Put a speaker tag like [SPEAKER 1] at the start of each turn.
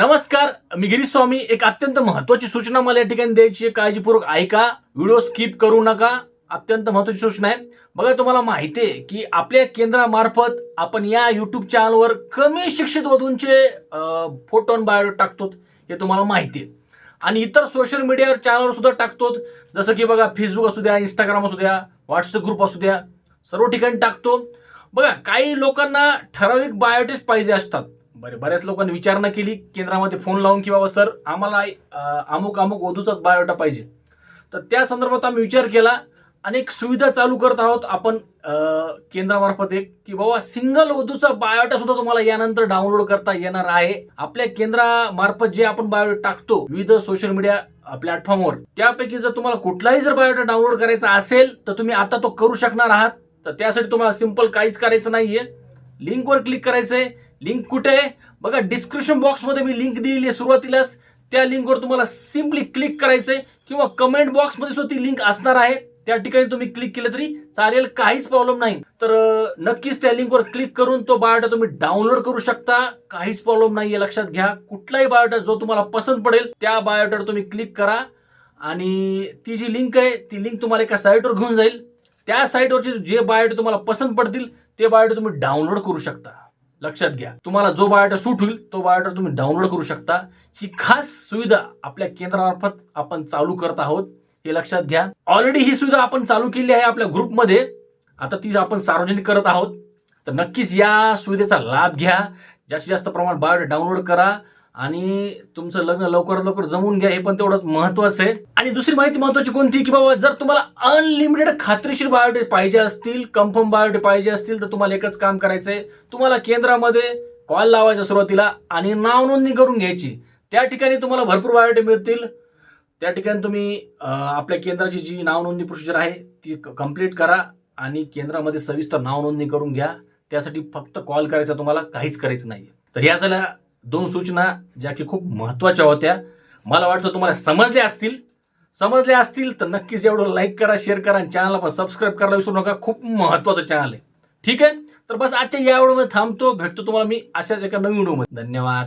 [SPEAKER 1] नमस्कार मी गिरीश स्वामी. एक अत्यंत महत्वाची सूचना मला या ठिकाणी द्यायची आहे. काळजीपूर्वक ऐका. व्हिडिओ स्किप करू नका. अत्यंत महत्वाची सूचना आहे. बघा तुम्हाला माहिती आहे की आपल्या केंद्रामार्फत आपण या युट्यूब चॅनलवर कमी शिक्षित वधूंचे फोटो आणि बायो टाकतो हे तुम्हाला माहिती आहे. आणि इतर सोशल मीडिया चॅनलवर सुद्धा टाकतो जसं की बघा फेसबुक असू द्या इंस्टाग्राम असू द्या व्हॉट्सअप ग्रुप असू द्या सर्व ठिकाणी टाकतो. बघा काही लोकांना ठराविक बायोटेस्ट पाहिजे असतात. बरे बऱ्याच लोकांनी विचारणा केली केंद्रामध्ये फोन लावून की बाबा सर आम्हाला अमुक अमुक वधूचाच बायोटा पाहिजे. तर त्या संदर्भात आम्ही विचार केला. अनेक सुविधा चालू करत आहोत आपण केंद्रामार्फत एक की बाबा सिंगल वधूचा बायोटा सुद्धा तुम्हाला यानंतर डाउनलोड करता येणार आहे. आपल्या केंद्रामार्फत जे आपण बायोटा टाकतो विविध सोशल मीडिया प्लॅटफॉर्मवर त्यापैकी जर तुम्हाला कुठलाही जर बायोटा डाउनलोड करायचा असेल तर तुम्ही आता तो करू शकणार आहात. तर त्यासाठी तुम्हाला सिंपल काहीच करायचं नाहीये. लिंकवर क्लिक करायचंय. लिंक कुठे आहे? बघा डिस्क्रिप्शन बॉक्समध्ये मी लिंक दिलेली आहे. सुरुवातीलाच त्या लिंकवर तुम्हाला सिम्पली क्लिक करायचंय किंवा कमेंट बॉक्समध्ये सुद्धा ती लिंक असणार आहे. त्या ठिकाणी तुम्ही क्लिक केलं तरी चालेल काहीच प्रॉब्लेम नाही. तर नक्कीच त्या लिंकवर क्लिक करून तो बायोटा तुम्ही डाउनलोड करू शकता. काहीच प्रॉब्लेम नाहीये लक्षात घ्या. कुठलाही बायोटा जो तुम्हाला पसंत पडेल त्या बायोटावर तुम्ही क्लिक करा. आणि ती जी लिंक आहे ती लिंक तुम्हाला एका साईटवर घेऊन जाईल. त्या साईटवरचे जे बायोटे तुम्हाला पसंत पडतील ते बायोटे तुम्ही डाउनलोड करू शकता. लक्षात घ्या. तुम्हाला जो बायोटा सूट होईल तो बायोटा तुम्ही डाउनलोड करू शकता. ही खास सुविधा आपल्या केंद्रामार्फत आपण चालू करत आहोत हे लक्षात घ्या. ऑलरेडी ही सुविधा आपण चालू केली आहे आपल्या ग्रुपमध्ये आता ती आपण सार्वजनिक करत आहोत. तर नक्कीच या सुविधेचा लाभ घ्या. जास्तीत जास्त प्रमाणात बायोडा डाउनलोड करा. आणि तुमचं लग्न लवकरात लवकर जमून घ्या हे पण तेवढंच महत्वाचं आहे. आणि दुसरी माहिती महत्वाची कोणती की बाबा जर तुम्हाला अनलिमिटेड खात्रीशीर बायोडे पाहिजे असतील कन्फर्म बायोडे पाहिजे असतील तर तुम्हाला एकच काम करायचंय. तुम्हाला केंद्रामध्ये कॉल लावायचा सुरुवातीला आणि नाव नोंदणी करून घ्यायची. त्या ठिकाणी तुम्हाला भरपूर बायोडेट मिळतील. त्या ठिकाणी तुम्ही आपल्या केंद्राची जी नाव नोंदणी प्रोसिजर आहे ती कंप्लीट करा आणि केंद्रामध्ये सविस्तर नाव नोंदणी करून घ्या. त्यासाठी फक्त कॉल करायचा तुम्हाला काहीच करायचं नाही तर या झाल्या दोन सूचना ज्या की खूप महत्त्वाच्या होत्या. मला वाटतं तुम्हाला समजल्या असतील. समजल्या असतील तर नक्कीच एवढं लाईक करा शेअर करा आणि चॅनलला पण सबस्क्राईब करायला विसरू नका. खूप महत्वाचं चॅनल आहे. ठीक आहे? तर बस आजच्या या व्हिडिओमध्ये थांबतो. भेटतो तुम्हाला मी अशाच एका नवीन व्हिडिओमध्ये धन्यवाद.